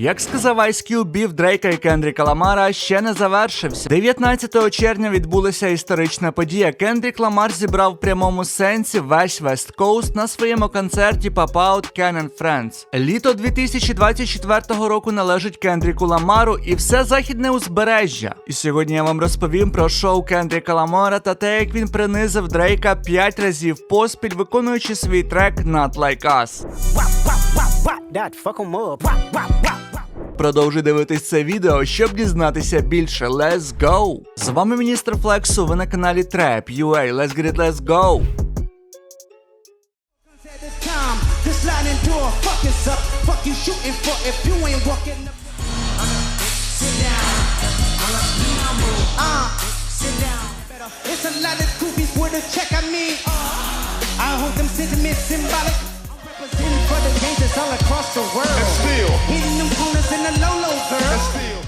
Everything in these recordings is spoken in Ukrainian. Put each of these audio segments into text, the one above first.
Як сказав Ice Cube, біф Дрейка і Кендріка Ламара ще не завершився. 19 червня відбулася історична подія. Кендрік Ламар зібрав в прямому сенсі весь West Coast на своєму концерті Pop Out Can and Friends. Літо 2024 року належить Кендріку Ламару і все західне узбережжя. І сьогодні я вам розповім про шоу Кендріка Ламара та те, як він принизив Дрейка 5 разів поспіль, виконуючи свій трек Not Like Us. That fuck 'em up. Продовжуй дивитись це відео, щоб дізнатися більше. Let's go! З вами міністр Флексу, ви на каналі Trap UA. Let's get it, let's go! Uh. It's a lot of goofies with a check. I mean, uh, I hold them sentiments symbolic. For the gangsters all across the world. And still. hitting them corners in the low low, girl. And still.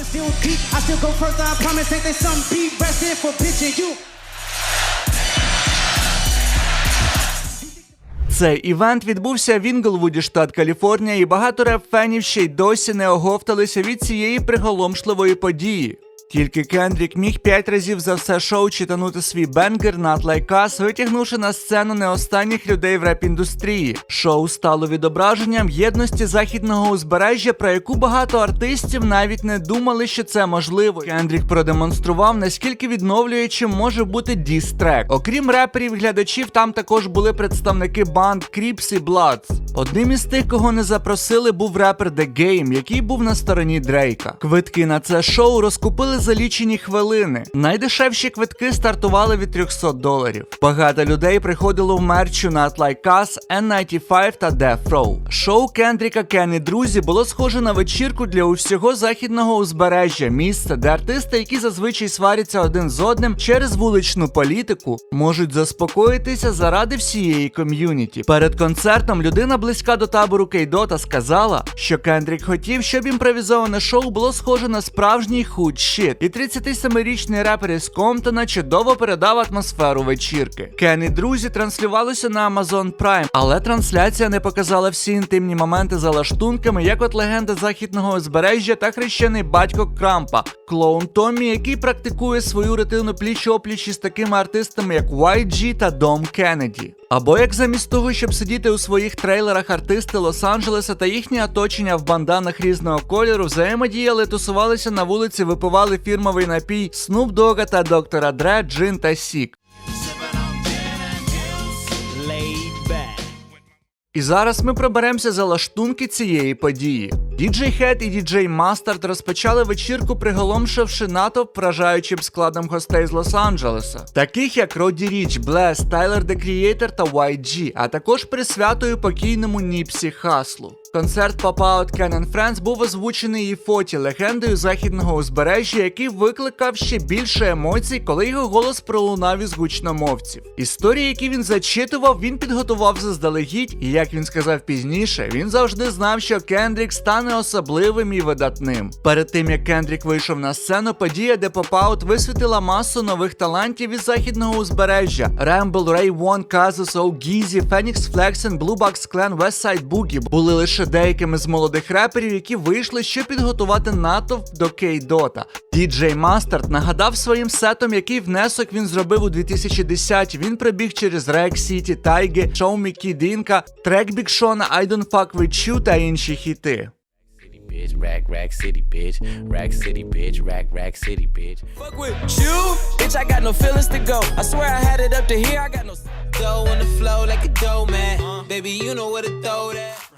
I still deep. I still go further. I promise. Ain't there some beat resting for bitching you? Цей івент відбувся в Інглвуді, штат Каліфорнія, і багато реп-фенів ще й досі не оговталися від цієї приголомшливої події. Тільки Кендрік міг п'ять разів за все шоу читанути свій бенгер Like Us, витягнувши на сцену не останніх людей в реп-індустрії. Шоу стало відображенням єдності західного узбережжя, про яку багато артистів навіть не думали, що це можливо. Кендрік продемонстрував, наскільки відновлюючим може бути діс-трек. Окрім реперів, глядачів, там також були представники банд Кріпс і Bloods. Одним із тих, кого не запросили, був репер The Game, який був на стороні Дрейка. Квитки на це шоу розкупили за лічені хвилини. Найдешевші квитки стартували від 300 доларів. Багато людей приходило в мерчу Not Like Us, N95 та Death Row. Шоу Кендріка Кен друзі було схоже на вечірку для усього західного узбережжя, місце, де артисти, які зазвичай сваряться один з одним через вуличну політику, можуть заспокоїтися заради всієї ком'юніті. Перед концертом людина близька до табору Кейдота сказала, що Кендрік хотів, щоб імпровізоване шоу було схоже на справжній худ щит. І 37-річний репер із Комптона чудово передав атмосферу вечірки. Кен і друзі транслювалося на Amazon Prime, але трансляція не показала всі інтимні моменти за лаштунками, як от легенда західного узбережжя та хрещений батько Крампа, клоун Томмі, який практикує свою ретину пліч опліч із такими артистами, як YG та Дом Кеннеді. Або як замість того, щоб сидіти у своїх трейлерах артисти Лос-Анджелеса та їхнє оточення в банданах різного кольору, взаємодіяли, тусувалися на вулиці, випивали фірмовий напій Snoop Dogg та доктора Дре, Джин та Сік. І зараз ми проберемося за лаштунки цієї події. Діджей Хед і діджей Мастард розпочали вечірку, приголомшивши натовп вражаючим складом гостей з Лос-Анджелеса, таких як Роді Річ, Блес, Тайлер The Creator та YG, а також присвятою покійному Ніпсі Хаслу. Концерт Pop Out Can Friends був озвучений і фоті легендою західного узбережжя, який викликав ще більше емоцій, коли його голос пролунав із гучномовців. Історії, які він зачитував, він підготував заздалегідь, і як він сказав пізніше, він завжди знав, що Кендрік стане особливим і видатним. Перед тим як Кендрік вийшов на сцену, подія, де Out висвітила масу нових талантів із західного узбережжя: Рембл, Ray One, Казус, Огізі, Flexen, Blue Box Clan, Westside Boogie були лише деякими з молодих реперів, які вийшли, щоб підготувати натовп до Кейдота. Діджей Мастерд нагадав своїм сетом, який внесок він зробив у 2010-ті. Він прибіг через Рек Сіті, Тайги, Kid Inca, трек Бікшона I Don't Fuck With You та інші хіти. Bitch, rack rack city bitch, rack city bitch, rack rack city bitch. Fuck with you, bitch. I got no feelings to go. I swear I had it up to here. I got no dough on the flow like a dough man. Uh, Baby, you know where to throw that.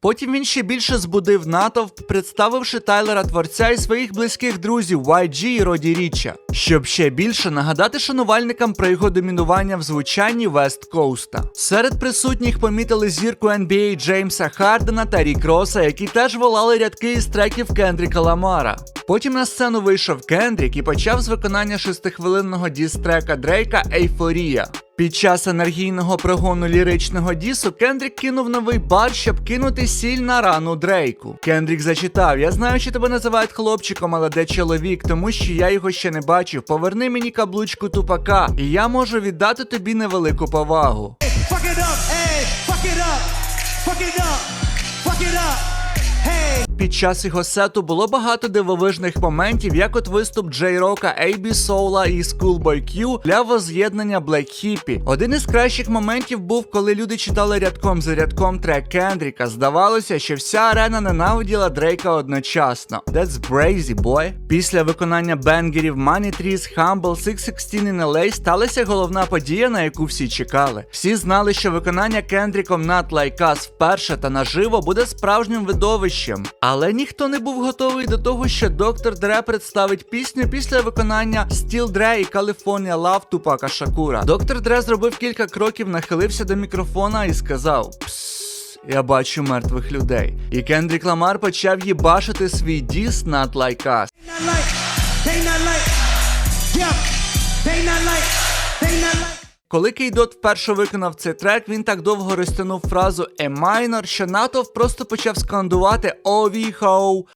Потім він ще більше збудив натовп, представивши Тайлера творця і своїх близьких друзів YG і Роді Річа, щоб ще більше нагадати шанувальникам про його домінування в звучанні Вест Коуста. Серед присутніх помітили зірку NBA Джеймса Хардена та Рік Роса, які теж волали рядки із треків Кендріка Ламара. Потім на сцену вийшов Кендрік і почав з виконання шестихвилинного діс-трека Дрейка Ейфорія. Під час енергійного прогону ліричного дісу Кендрік кинув новий бар, щоб кинути сіль на рану Дрейку. Кендрік зачитав: Я знаю, що тебе називають хлопчиком, але де чоловік, тому що я його ще не бачив. Поверни мені каблучку тупака, і я можу віддати тобі невелику повагу. Fuck it up, hey. Fuck it up, fuck it up, fuck it up. Під час його сету було багато дивовижних моментів, як от виступ Джей Рока, AB Soul і Schoolboy Q для воз'єднання Black Hippie. Один із кращих моментів був, коли люди читали рядком за рядком трек Кендріка. Здавалося, що вся арена ненавиділа Дрейка одночасно. That's crazy, boy. Після виконання бенгерів Money Trees, Humble, 616 і LA сталася головна подія, на яку всі чекали. Всі знали, що виконання Кендріком Not Like Us вперше та наживо буде справжнім видовищем. Але ніхто не був готовий до того, що Доктор Дре представить пісню після виконання Steel Dre і California Love Тупака Шакура. Доктор Дре зробив кілька кроків, нахилився до мікрофона і сказав: я бачу мертвих людей. І Кендрік Ламар почав їбашити свій діс Us. not like, like, yeah, like, like. Коли Кейдот вперше виконав цей трек, він так довго розтягнув фразу «a minor», що натовп просто почав скандувати «Овіхоу». віхоу!».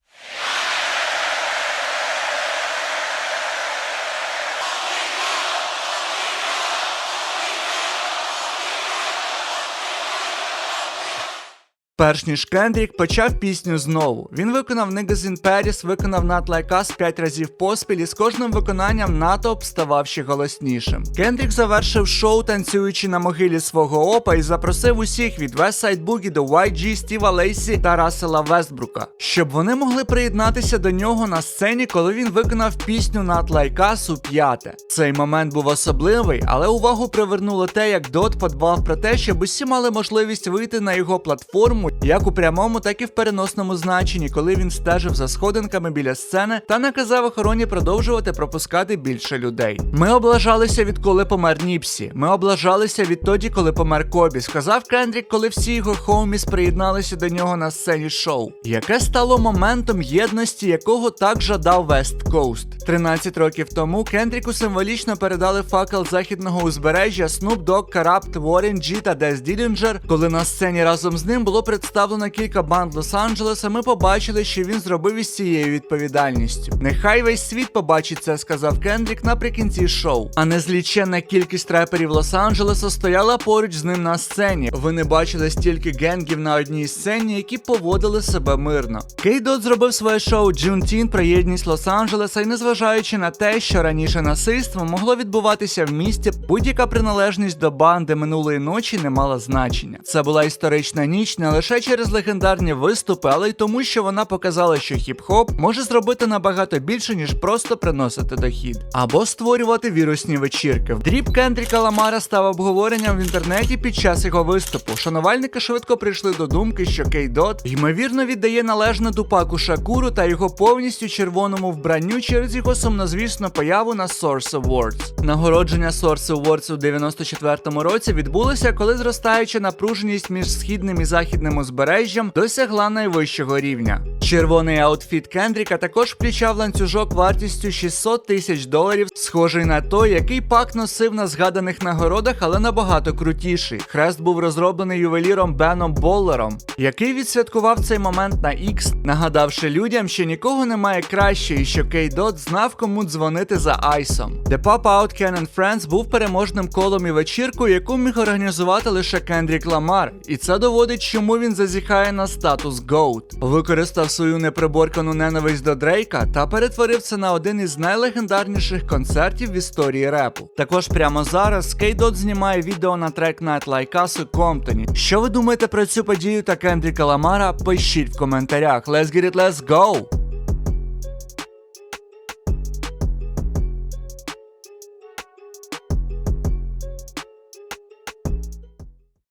Перш ніж Кендрік почав пісню знову. Він виконав Niggas in Paris, виконав Not Like Us 5 разів поспіль, і з кожним виконанням натовп ставав ще голоснішим. Кендрік завершив шоу, танцюючи на могилі свого опа, і запросив усіх від West Side Boogie до YG, Стіва Лейсі та Рассела Вестбрука, щоб вони могли приєднатися до нього на сцені, коли він виконав пісню Not Like Us у п'яте. Цей момент був особливий, але увагу привернуло те, як Дот подбав про те, щоб усі мали можливість вийти на його платформу, як у прямому, так і в переносному значенні, коли він стежив за сходинками біля сцени та наказав охороні продовжувати пропускати більше людей. Ми облажалися відколи помер Ніпсі. Ми облажалися відтоді, коли помер Кобі. Сказав Кендрік, коли всі його хоуміс приєдналися до нього на сцені шоу, яке стало моментом єдності, якого так жадав Вест Коуст. 13 років тому Кендріку символічно передали факел західного узбережжя Snoop Dogg, Карапт, Warren G та Дес Ділінджер. Коли на сцені разом з ним було представлено кілька банд Лос-Анджелеса, ми побачили, що він зробив із цією відповідальністю. Нехай весь світ побачить це, сказав Кендрік наприкінці шоу. А незліченна кількість реперів Лос-Анджелеса стояла поруч з ним на сцені. Ви не бачили стільки генгів на одній сцені, які поводили себе мирно. Кейдот зробив своє шоу Juneteenth про єдність Лос-Анджелеса і незважаючи на те, що раніше насильство могло відбуватися в місті, будь-яка приналежність до банди минулої ночі не мала значення. Це була історична ніч не лише через легендарні виступи, але й тому, що вона показала, що хіп-хоп може зробити набагато більше, ніж просто приносити дохід або створювати вірусні вечірки. Дріб Кендріка Ламара став обговоренням в інтернеті під час його виступу. Шанувальники швидко прийшли до думки, що Кейдот ймовірно віддає належне Тупаку Шакуру та його повністю червоному вбранню через його сумнозвісну появу на Source Awards. Нагородження Source Awards у 94-му році відбулося, коли зростаюча напруженість між східним і західним узбережжям досягла найвищого рівня. Червоний аутфіт Кендріка також включав ланцюжок вартістю 600 тисяч доларів, схожий на той, який пак носив на згаданих нагородах, але набагато крутіший. Хрест був розроблений ювеліром Беном Боллером, який відсвяткував цей момент на X, нагадавши людям, що нікого немає краще і що Кейдот знав, кому дзвонити за айсом. The Pop Out Can and Friends був переможним колом і вечіркою, яку міг організувати лише Кендрік Ламар, і це доводить, чому він зазіхає на статус GOAT. Використав свою неприборкану ненависть до Дрейка та перетворив це на один із найлегендарніших концертів в історії репу. Також прямо зараз Скейдот знімає відео на трек Night Like Us у Комптоні. Що ви думаєте про цю подію та Кендріка Ламара? Пишіть в коментарях. Let's get it, let's go!